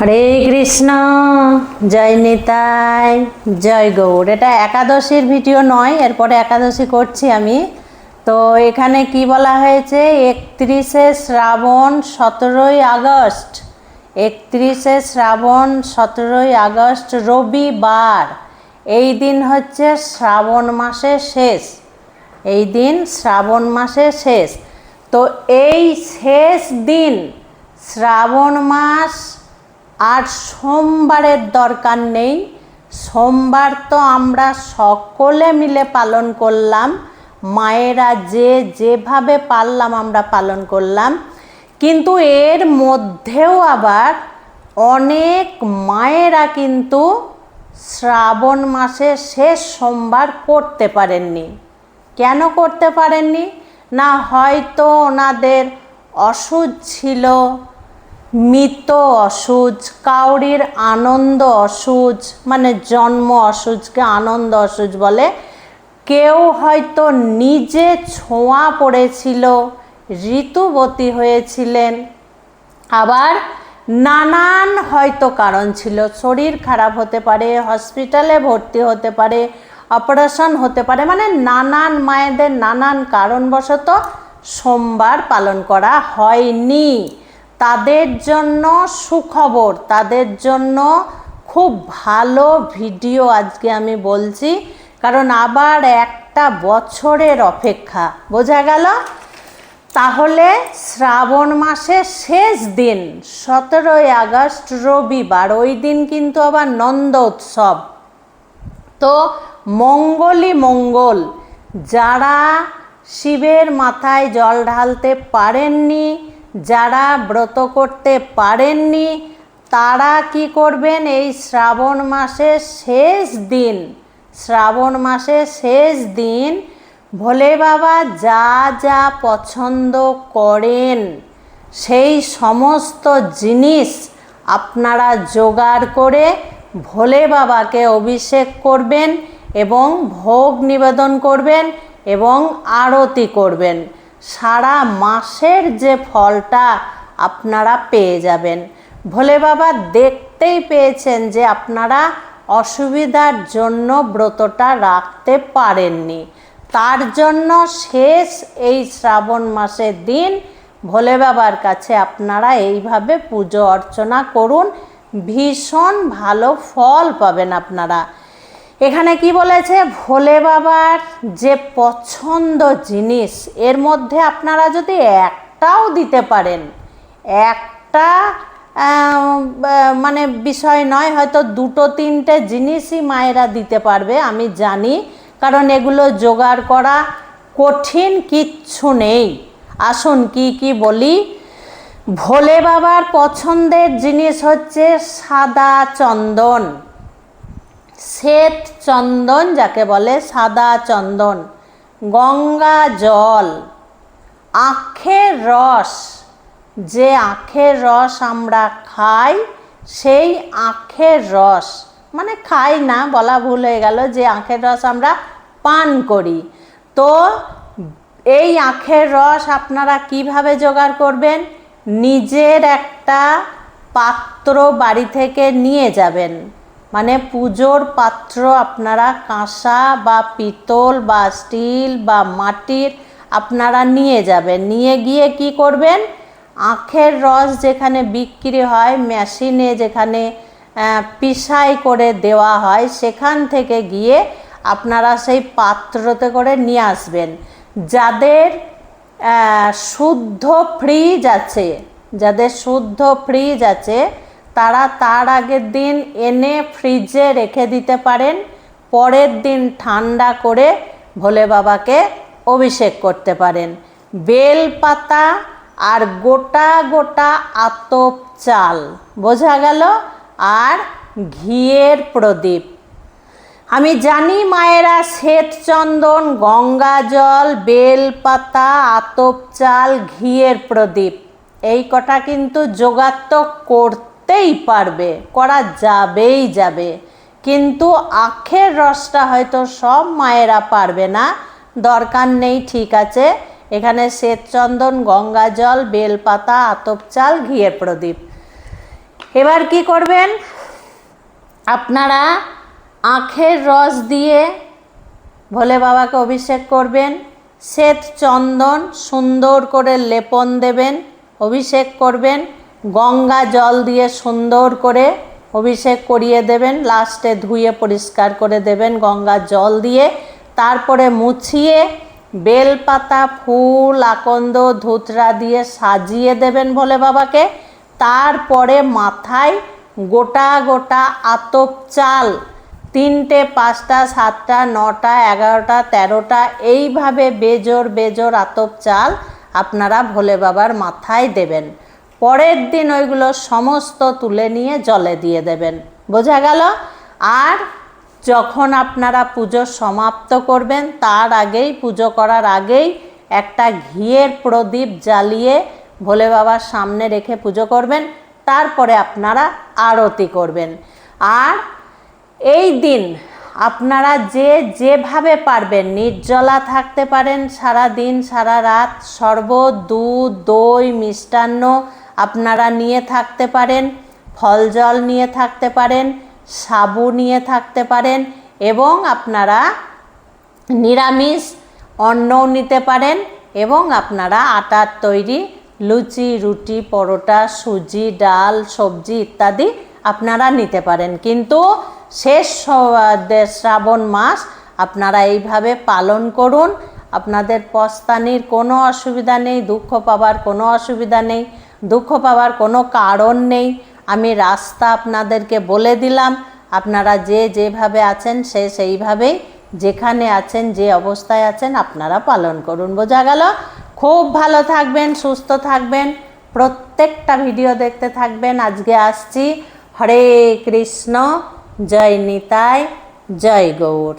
হরে কৃষ্ণ, জয় নিতাই, জয় গৌর। এটা একাদশীর ভিডিও নয়, এরপরে একাদশী করছি আমি। তো এখানে কি বলা হয়েছে? একত্রিশে শ্রাবণ সতেরোই আগস্ট। একত্রিশে শ্রাবণ সতেরোই আগস্ট, রবিবার। এই দিন হচ্ছে শ্রাবণ মাসের শেষ। এই দিন শ্রাবণ মাসের শেষ। তো এই শেষ দিন, শ্রাবণ মাস আর সোমবারের দরকার নেই। সোমবার তো আমরা সকলে মিলে পালন করলাম। মায়েরা যে যেভাবে পারলাম আমরা পালন করলাম। কিন্তু এর মধ্যেও আবার অনেক মায়েরা কিন্তু শ্রাবণ মাসের শেষ সোমবার করতে পারেননি। কেন করতে পারেননি? না হয়তো ওনাদের অসুখ ছিল মৃত অসুজ, কাউরির আনন্দ অসুজ মানে জন্ম অসুজকে আনন্দ অসুজ বলে। কেউ হয়তো নিজে ছোঁয়া পড়েছিল, ঋতুবতী হয়েছিলেন। আবার নানান হয়তো কারণ ছিল, শরীর খারাপ হতে পারে, হসপিটালে ভর্তি হতে পারে, অপারেশন হতে পারে মানে নানান মায়েদের নানান কারণবশত সোমবার পালন করা হয়নি। তাদের জন্য সুখবর, তাদের জন্য খুব ভালো ভিডিও আজকে আমি বলছি। কারণ আবার একটা বছরের অপেক্ষা, বোঝা গেল? তাহলে শ্রাবণ মাসের শেষ দিন, সতেরোই আগস্ট, রবিবার, ওই দিন কিন্তু আবার নন্দ উৎসব। তো মঙ্গলই মঙ্গল, যারা শিবের মাথায় জল ঢালতে পারেননি যারা ব্রত করতে পারেননি, তারা কি করবেন? এই শ্রাবণ মাসের শেষ দিন, শ্রাবণ মাসের শেষ দিন ভোলে বাবা যা যা পছন্দ করেন, সেই সমস্ত জিনিস আপনারা জোগাড় করে ভোলে বাবাকে অভিষেক করবেন এবং ভোগ নিবেদন করবেন এবং আরতি করবেন। সারা মাসের যে ফলটা আপনারা পেয়ে যাবেন। ভোলে বাবা দেখতেই পেয়েছেন যে আপনারা অসুবিধার জন্য ব্রতটা রাখতে পারেননি। তার জন্য শেষ এই শ্রাবণ মাসের দিন ভোলে বাবার কাছে আপনারা এইভাবে পুজো অর্চনা করুন। ভীষণ ভালো ফল পাবেন আপনারা। এখানে কি বলেছে? ভোলে বাবার যে পছন্দ জিনিস, এর মধ্যে আপনারা যদি একটাও দিতে পারেন, একটা মানে বিষয় নয়, হয়তো দুটো, তিনটে জিনিসই মায়েরা দিতে পারবে, আমি জানি। কারণ এগুলো জোগাড় করা কঠিন, কিচ্ছু নেই। আসুন কি কি বলি? ভোলে বাবার পছন্দের জিনিস হচ্ছে সাদা চন্দন। শ্বেত চন্দন যাকে বলে সাদা চন্দন, গঙ্গা জল, আখের রস, যে আখের রস আমরা খাই সেই আখের রস। মানে খাই না, বলা ভুল হয়ে গেল, যে আখের রস আমরা পান করি। তো এই আখের রস আপনারা কীভাবে জোগাড় করবেন? নিজের একটা পাত্র বাড়ি থেকে নিয়ে যাবেন। মানে পুজোর পাত্র আপনারা কাঁসা বা পিতল বা স্টিল বা মাটির আপনারা নিয়ে যাবেন। নিয়ে গিয়ে কি করবেন? আখের রস যেখানে বিক্রি হয়, মেশিনে যেখানে পিসাই করে দেওয়া হয়, সেখান থেকে গিয়ে আপনারা সেই পাত্রতে করে নিয়ে আসবেন। যাদের শুদ্ধ ফ্রিজ আছে, যাদের শুদ্ধ ফ্রিজ আছে তারা তার আগের দিন এনে ফ্রিজে রেখে দিতে পারেন, পরের দিন ঠান্ডা করে ভোলে বাবাকে অভিষেক করতে পারেন। বেল পাতা আর গোটা গোটা আতপ চাল, বোঝা গেল? আর ঘিয়ের প্রদীপ। আমি জানি মায়েরা শ্বেত চন্দন, গঙ্গা জল, বেলপাতা, আতপ চাল, ঘিয়ের প্রদীপ। এই কটা কিন্তু যোগাত্ত করতেই পারবে, করা যাবেই যাবে। কিন্তু আখের রসটা হয়তো সব মায়েরা পারবে না। দরকার নেই, ঠিক আছে। এখানে শ্বেতচন্দন গঙ্গা জল বেলপাতা, আতপ চাল, ঘিয়ের প্রদীপ। এবার কি করবেন? আপনারা আখের রস দিয়ে ভোলে বাবাকে অভিষেক করবেন শ্বেত চন্দন সুন্দর করে লেপন দেবেন, অভিষেক করবেন গঙ্গা জল দিয়ে সুন্দর করে অভিষেক করিয়ে দেবেন, লাস্টে ধুয়ে পরিষ্কার করে দেবেন গঙ্গা জল দিয়ে। তারপরে মুছিয়ে বেলপাতা, ফুল, আকন্দ, ধুতরা দিয়ে সাজিয়ে দেবেন ভোলে বাবাকে। তারপরে মাথায় গোটা গোটা আতপ চাল, তিনটে, পাঁচটা, সাতটা, নটা, এগারোটা, তেরোটা, এইভাবে বেজোর বেজোর আতপ চাল আপনারা ভোলে বাবার মাথায় দেবেন। পরের দিন ওইগুলো সমস্ত তুলে নিয়ে জলে দিয়ে দেবেন। বোঝা গেল? আর যখন আপনারা পুজো সমাপ্ত করবেন, তার আগেই, পুজো করার আগেই একটা ঘিয়ের প্রদীপ জ্বালিয়ে ভোলে বাবার সামনে রেখে পুজো করবেন, তারপরে আপনারা আরতি করবেন। আর এই দিন আপনারা যে যেভাবে পারবেন, নির্জলা থাকতে পারেন সারা দিন, সারা রাত, শরবত, দুধ, দই, মিষ্টান্ন আপনারা নিয়ে থাকতে পারেন, ফল জল নিয়ে থাকতে পারেন, সাবু নিয়ে থাকতে পারেন এবং আপনারা নিরামিষ অন্নও নিতে পারেন এবং আপনারা আটার তৈরি লুচি, রুটি, পরোটা, সুজি, ডাল, সবজি ইত্যাদি আপনারা নিতে পারেন। কিন্তু শেষ শ্রাবণ মাস আপনারা এইভাবে পালন করুন। আপনাদের পস্তানির কোনো অসুবিধা নেই, দুঃখ পাবার কোনো অসুবিধা নেই। দুঃখ পাওয়ার কোনো কারণ নেই। আমি রাস্তা আপনাদেরকে বলে দিলাম। আপনারা যে যেভাবে আছেন, সে সেইভাবেই যেখানে আছেন, যে অবস্থায় আছেন, আপনারা পালন করুন। বোঝা গেল? খুব ভালো থাকবেন, সুস্থ থাকবেন। প্রত্যেকটা ভিডিও দেখতে থাকবেন। আজকে আসছি। হরে কৃষ্ণ। জয় নিতাই। জয় গৌর।